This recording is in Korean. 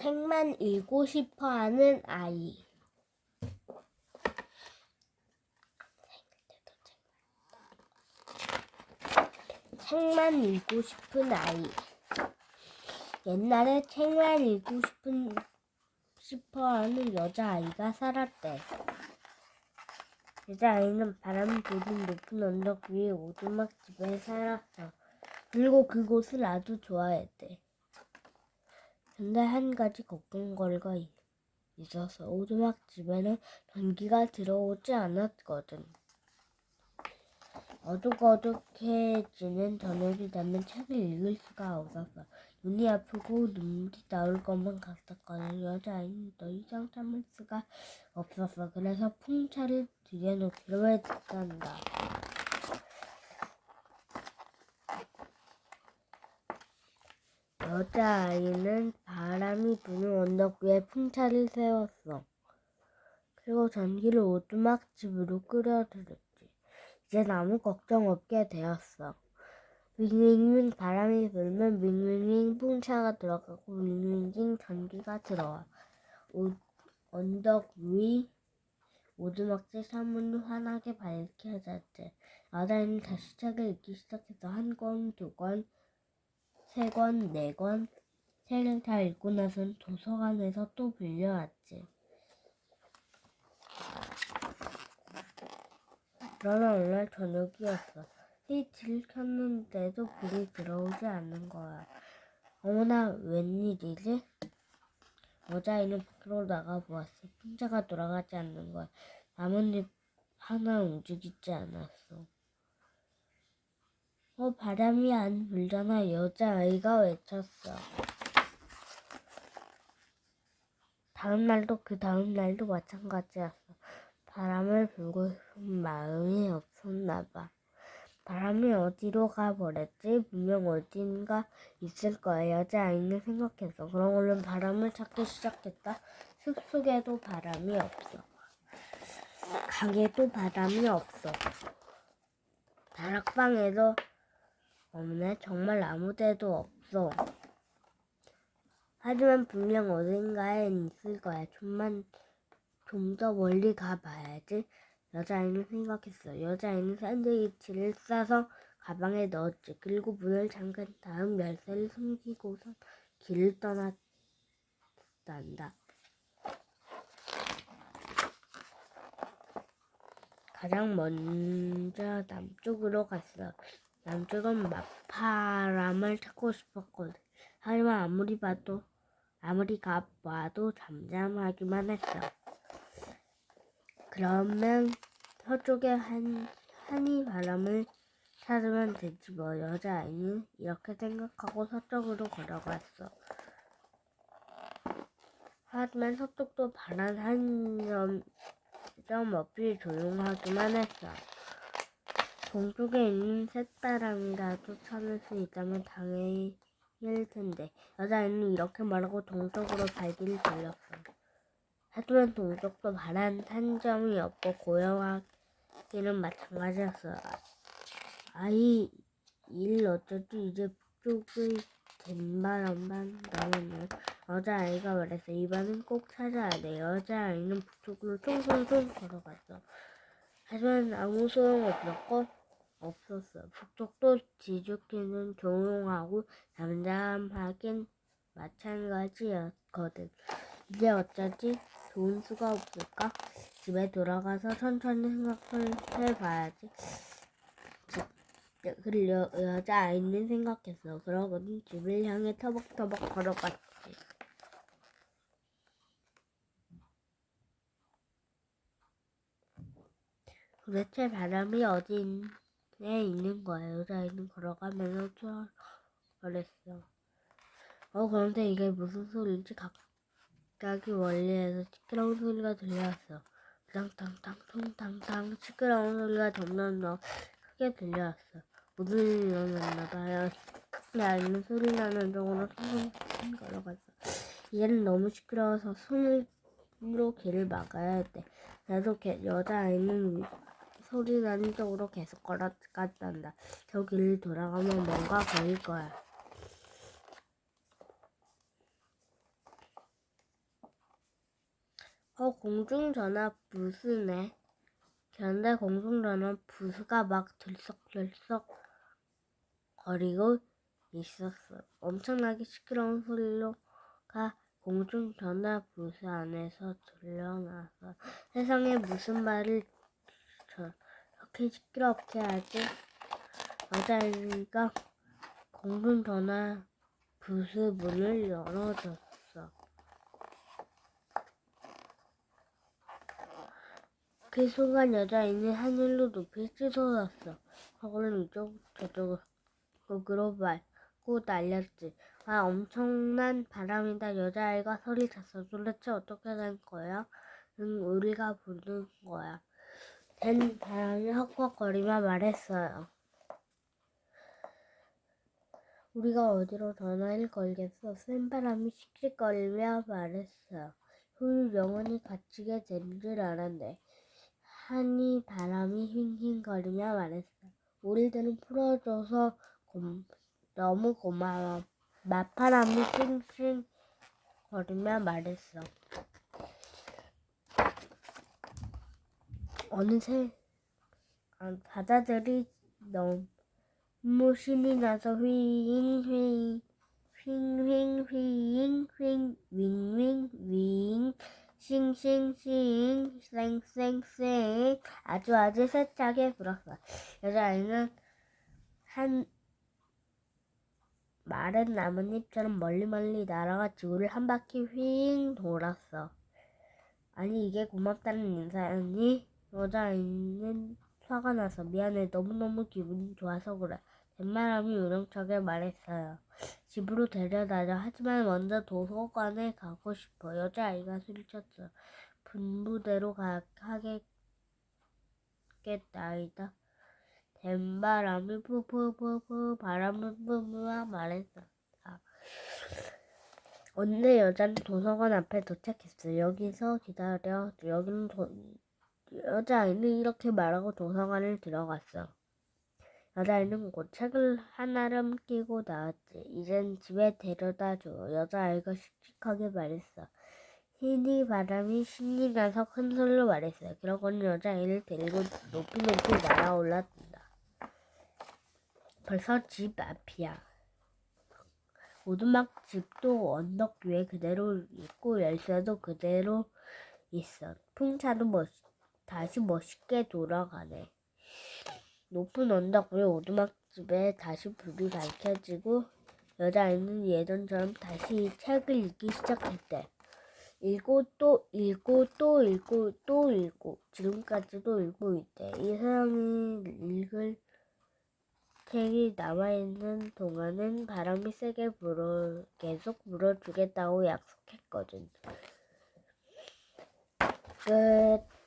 책만 읽고 싶어 하는 아이. 책만 읽고 싶은 아이. 옛날에 책만 읽고 싶은 싶어 하는 여자아이가 살았대. 여자아이는 바람 부는 높은 언덕 위에 오두막 집에 살았어. 그리고 그곳을 아주 좋아했대. 근데 한 가지 걱정거리가 있- 있어서 오두막 집에는 전기가 들어오지 않았거든. 어둑어둑해지는 저녁이 되면 책을 읽을 수가 없었어. 눈이 아프고 눈물이 나올 것만 같았거든. 여자아이는 더 이상 참을 수가 없었어. 그래서 풍차를 들여놓기로 했단다. 여자아이는 바람이 부는 언덕 위에 풍차를 세웠어. 그리고 전기를 오두막집으로 끌어들였지. 이젠 아무 걱정 없게 되었어. 윙윙윙 바람이 불면 윙윙윙 풍차가 들어가고 윙윙윙 전기가 들어와. 오, 언덕 위 오두막집 사문이 환하게 밝혀졌지. 여자아이는 다시 책을 읽기 시작해서 한 권, 두 권, 세 권, 네 권, 책을 다 읽고 나선 도서관에서 또 빌려왔지. 그러나 날 저녁이었어. 스위치를 켰는데도 불이 들어오지 않는 거야. 어머나, 웬일이지? 여자아이는 밖으로 나가보았어. 풍차가 돌아가지 않는 거야. 나뭇잎 하나 움직이지 않았어. 어, 바람이 안 불잖아. 여자아이가 외쳤어. 다음 날도 그 다음 날도 마찬가지였어. 바람을 불고 싶은 마음이 없었나 봐. 바람이 어디로 가버렸지? 분명 어딘가 있을 거야. 여자아이는 생각했어. 그럼 얼른 바람을 찾기 시작했다. 숲속에도 바람이 없어. 강에도 바람이 없어. 다락방에도 없네. 정말 아무 데도 없어. 하지만 분명 어딘가엔 있을 거야. 좀만 좀 더 멀리 가봐야지. 여자아이는 생각했어. 여자아이는 샌드위치를 싸서 가방에 넣었지. 그리고 문을 잠근 다음 열쇠를 숨기고선 길을 떠났단다. 가장 먼저 남쪽으로 갔어. 남쪽은 맞바람을 찾고 싶었거든. 하지만 아무리 봐도 아무리 가봐도 잠잠하기만 했어. 그러면 서쪽에 한 한이 바람을 찾으면 되지 뭐 여자아이는 이렇게 생각하고 서쪽으로 걸어갔어. 하지만 서쪽도 바람 한점 점 없이 조용하기만 했어. 동쪽에 있는 새바람이라도 찾을 수 있다면 당연히 일 텐데 여자아이는 이렇게 말하고 동쪽으로 발길을 돌렸어. 하지만 동쪽도 바람 한 점이 없고 고요하기는 마찬가지였어. 아이 일 어쩌지 이제 북쪽의 갯바람만 나오면 여자아이가 말했어. 이번엔 꼭 찾아야 돼. 여자아이는 북쪽으로 총총총 걸어갔어. 하지만 아무 소용 없었고 없었어. 북쪽도 지죽기는 조용하고 잠잠하긴 마찬가지였거든. 이제 어쩌지? 좋은 수가 없을까? 집에 돌아가서 천천히 생각을 해봐야지. 그를 여, 여자아이는 생각했어. 그러고는 집을 향해 터벅터벅 걸어갔지. 도대체 바람이 어디 에 있는 거야? 여자아이는 걸어가면서 추월했어. 어, 그런데 이게 무슨 소리인지 갑자기 멀리에서 시끄러운 소리가 들려왔어. 통탕탕 시끄러운 소리가 점점 더 크게 들려왔어. 무슨 일이 일어났나 봐요. 아이는 소리 나는 쪽으로 천천히 걸어갔어. 이제는 너무 시끄러워서 손으로 길을 막아야 했대. 그래서 여자아이는 소리 나는 쪽으로 계속 걸어갔단다. 저 길을 돌아가면 뭔가 보일 거야. 어, 공중전화 부스네. 그런데 공중전화 부스가 막 들썩들썩 거리고 있었어. 엄청나게 시끄러운 소리가 공중전화 부스 안에서 들려나서 세상에 무슨 말을 저렇게 시끄럽게 하지? 여자아이가 공중전화 부스 문을 열어줬어. 그 순간 여자아이는 하늘로 높이 찌솟았어. 하고는 이쪽 저쪽으로 말고 날렸지. 아 엄청난 바람이다. 여자아이가 소리쳤어. 도대체 어떻게 된 거야? 응, 우리가 부른 거야. 된 바람이 헉헉거리며 말했어요. 우리가 어디로 전화를 걸겠어? 센 바람이 씩씩거리며 말했어요. 우리 영원히 갇히게 된 줄 알았네. 하니 바람이 휑휑거리며 말했어. 우리들은 풀어줘서 고, 너무 고마워. 맞바람이 싱싱거리며 말했어. 어느새 아, 바다들이 너무 신이 나서 휘잉 휘잉 휘잉 휘잉 휘잉 윙윙 윙 싱싱싱 쌩쌩쌩 아주 아주 세차게 불었어. 여자아이는 한 마른 나뭇잎처럼 멀리 멀리 날아가 지구를 한 바퀴 휘잉 돌았어. 아니 이게 고맙다는 인사였니? 여자아이는 화가 나서 미안해 너무너무 기분이 좋아서 그래. 뱃바람이 우렁차게 말했어요. 집으로 데려다줘. 하지만 먼저 도서관에 가고 싶어. 여자아이가 소리쳤어. 분부대로 가, 하겠다이다. 댄바람이 푸푸푸푸 바람을 뿜으며 말했어. 어느 여자는 도서관 앞에 도착했어. 여기서 기다려. 여기는 도, 여자아이는 이렇게 말하고 도서관을 들어갔어. 여자아이는 곧 책을 하나를 끼고 나왔지. 이젠 집에 데려다 줘. 여자아이가 씩씩하게 말했어. 희니 바람이 신이 나서 큰 소리로 말했어요. 그러고는 여자아이를 데리고 높이 높이 날아올랐다. 벌써 집 앞이야. 오두막 집도 언덕 위에 그대로 있고 열쇠도 그대로 있어. 풍차도 멋, 다시 멋있게 돌아가네. 높은 언덕 위에 오두막집에 다시 불이 밝혀지고 여자아이는 예전처럼 다시 책을 읽기 시작했대. 읽고 또 읽고 또 읽고 또 읽고 지금까지도 읽고 있대. 이 사람이 읽을 책이 남아있는 동안은 바람이 세게 불어 계속 불어주겠다고 약속했거든. 끝.